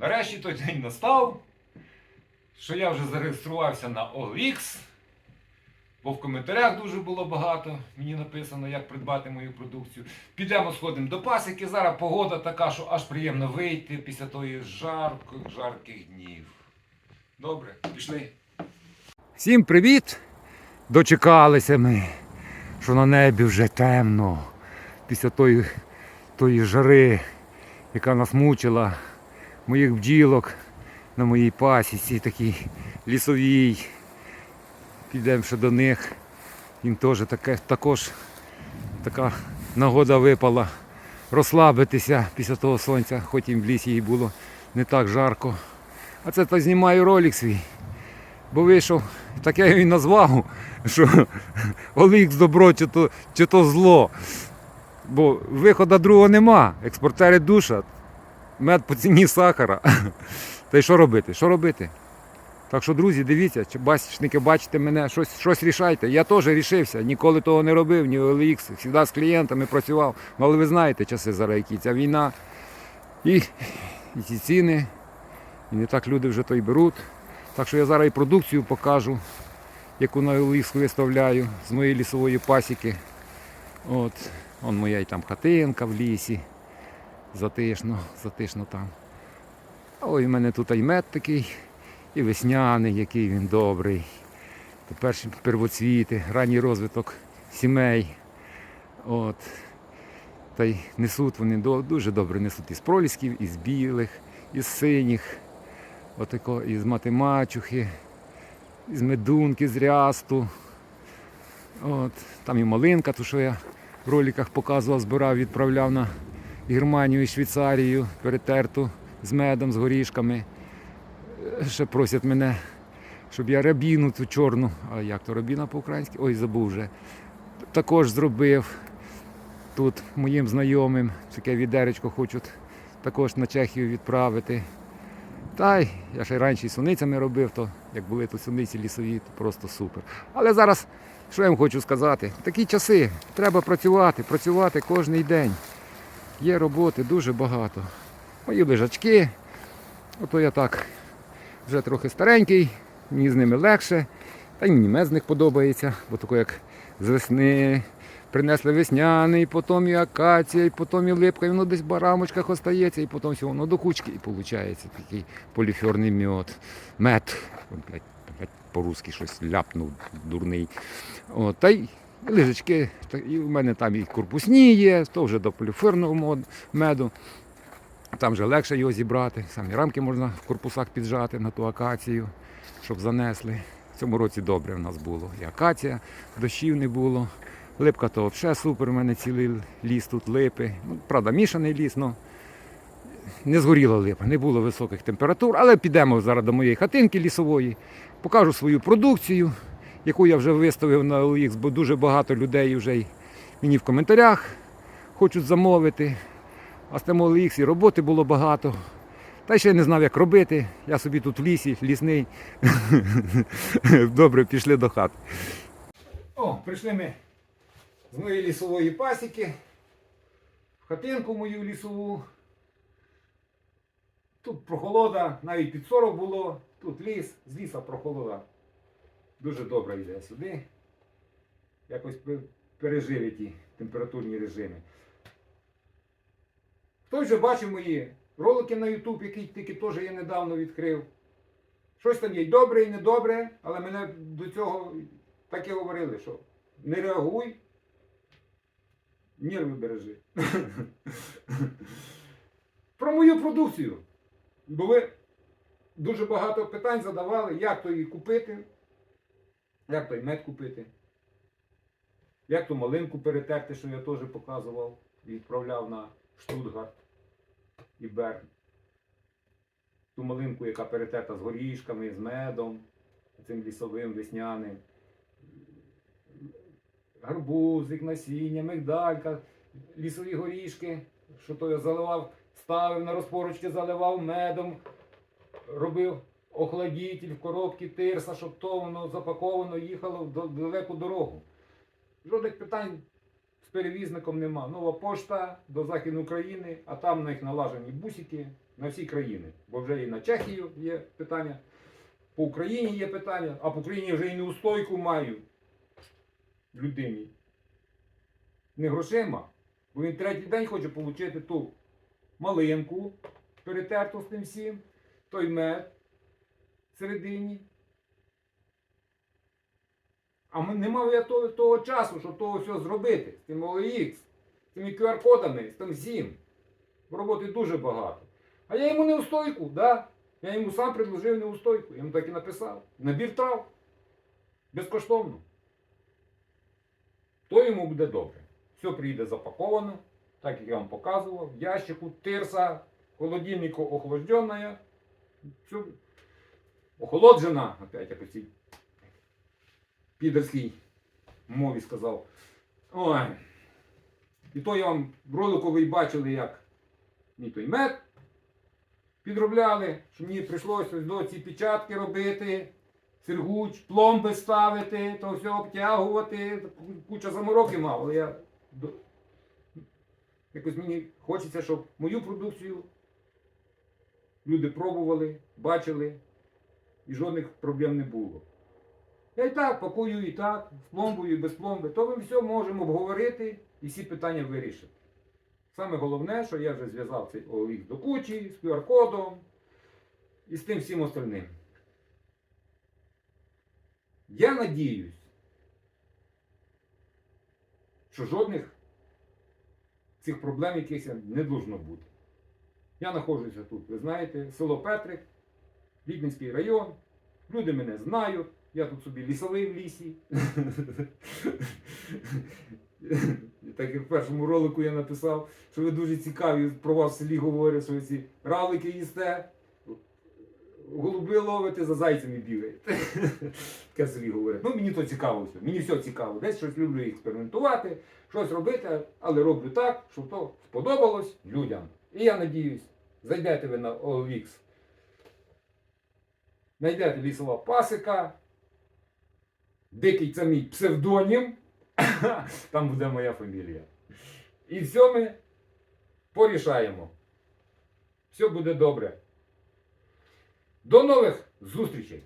Нарешті той день настав, що я вже зареєструвався на OLX, бо в коментарях дуже було багато. Мені написано, як придбати мою продукцію. Підемо сходимо до пасіки. Зараз погода така, що аж приємно вийти після тої жарких, жарких днів. Добре, пішли. Всім привіт! Дочекалися ми, що на небі вже темно після тої, тої жари, яка нас мучила, моїх бджілок на моїй пасіці, такій лісовій. Підемо ще до них. Їм теж таке, також така нагода випала розслабитися після того сонця, хоч їм в лісі і було не так жарко. А це то знімаю ролик свій. Бо вийшов, так я його і назвав, що Олікс добро чи то, чи то зло. Бо виходу другого нема. Експортери душать, мед по ціні сахара. Та й що робити? Що робити? Так що, друзі, дивіться, чи басічники бачите мене, щось, щось рішайте. Я теж рішився, ніколи того не робив, ні OLX, завжди з клієнтами працював. Але ви знаєте часи зараз, які ця війна. І, і ці ціни, і не так люди вже то й беруть. Так що я зараз і продукцію покажу, яку на OLX виставляю з моєї лісової пасіки. От, он моя і там хатинка в лісі. Затишно, затишно там. Ой, у мене тут і мед такий, і весняний, який він добрий. То перші первоцвіти, ранній розвиток сімей. От. Та й несуть вони дуже добре несуть із пролісків, із білих, із синіх, отако, із матемачухи, із медунки, з рясту. От. Там і малинка, ту, що я в роликах показував, збирав, відправляв на Германію і Швейцарію, перетерту з медом, з горішками. Е, Ще просять мене, щоб я рябіну цю чорну, а як то рябіна по-українськи? Ой, забув вже. Також зробив тут моїм знайомим, таке відеречко хочуть також на Чехію відправити. Та й я ще раніше і суницями робив, то як були тут суниці лісові, то просто супер. Але зараз, що я вам хочу сказати, такі часи, треба працювати, працювати кожен день. Є роботи дуже багато. Мої лежачки, ото я так вже трохи старенький, мені з ними легше, та й мені з них подобається, бо тако як з весни принесли весняний, потім і акація, і потім і липка, і воно десь в барамочках остається, і потім все воно до кучки, і виходить такий поліферний мед. Мед. По-русски щось ляпнув дурний. От, та й лежачки, та- і в мене там і корпусні є, то вже до поліферного меду. Там вже легше його зібрати. Самі рамки можна в корпусах піджати на ту акацію, щоб занесли. В цьому році добре в нас було. І акація, дощів не було. Липка то взагалі супер, у мене цілий ліс тут липи. Ну, правда, мішаний ліс, але не згоріла липа, не було високих температур. Але підемо зараз до моєї хатинки лісової, покажу свою продукцію, яку я вже виставив на OLX, бо дуже багато людей вже мені в коментарях хочуть замовити. А з тим OLX і роботи було багато. Та ще не знав, як робити. Я собі тут в лісі, лісний. Добре, пішли до хати. О, прийшли ми з моєї лісової пасіки. В хатинку мою лісову. Тут прохолода, навіть під 40 було. Тут ліс, з ліса прохолода. Дуже добре йде сюди. Якось пе- пережили ті температурні режими. Хтось вже бачив мої ролики на YouTube, які тільки теж я недавно відкрив. Щось там є добре, і недобре, але мене до цього так і говорили, що не реагуй, нерви бережи. Про мою продукцію. Бо ви дуже багато питань задавали, як то її купити, як той мед купити, як ту малинку перетерти, що я теж показував відправляв на Штутгарт і Берн. Ту малинку, яка перетерта з горішками, з медом, цим лісовим, весняним. Гарбузик, насіння, мигдалька, лісові горішки, що то я заливав, ставив на розпорочки, заливав медом, робив охладитель в коробці тирса, щоб то воно запаковано їхало в далеку дорогу. Жодних питань з перевізником нема. Нова пошта до Західної України, а там на них налажені бусики, на всі країни. Бо вже і на Чехію є питання, по Україні є питання, а по Україні вже і неустойку маю людині. Не грошима, бо він третій день хоче отримати ту малинку, перетерту з тим всім, той мед всередині. А ми- не мав я того, того часу, щоб того все зробити. З тим OLX, з тими QR-кодами, з тим всім. Роботи дуже багато. А я йому неустойку, да? Я йому сам предложив неустойку. Я йому так і написав. Набір трав. Безкоштовно. То йому буде добре. Все приїде запаковано, так як я вам показував. В ящику, тирса, холодильнику охлажденная. Все. Охолоджена, опять як у цій підерській мові сказав. Ой. І то я вам ролику ви бачили, як мій той мед підробляли, що мені прийшлося до ці печатки робити, сергуч, пломби ставити, то все обтягувати. Куча замороки мав, але я якось мені хочеться, щоб мою продукцію люди пробували, бачили і жодних проблем не було. Я і так пакую, і так, з пломбою, і без пломби. То ми все можемо обговорити і всі питання вирішити. Саме головне, що я вже зв'язав цей OLX до кучі з QR-кодом і з тим всім остальним. Я надіюсь, що жодних цих проблем якихось не должно бути. Я знаходжуся тут, ви знаєте, село Петрик, Віденський район. Люди мене знають. Я тут собі лісовий в лісі. Так як в першому ролику я написав, що ви дуже цікаві, про вас в селі говорять, що ви ці равлики їсте, голуби ловите, за зайцями бігаєте. Таке селі говорять. Ну мені то цікаво все. Мені все цікаво. Десь щось люблю експериментувати, щось робити, але роблю так, щоб то сподобалось людям. І я надіюсь, зайдете ви на OLX, знайдете лісова пасика, дикий це мій псевдонім, там буде моя фамілія. І все ми порішаємо. Все буде добре. До нових зустрічей!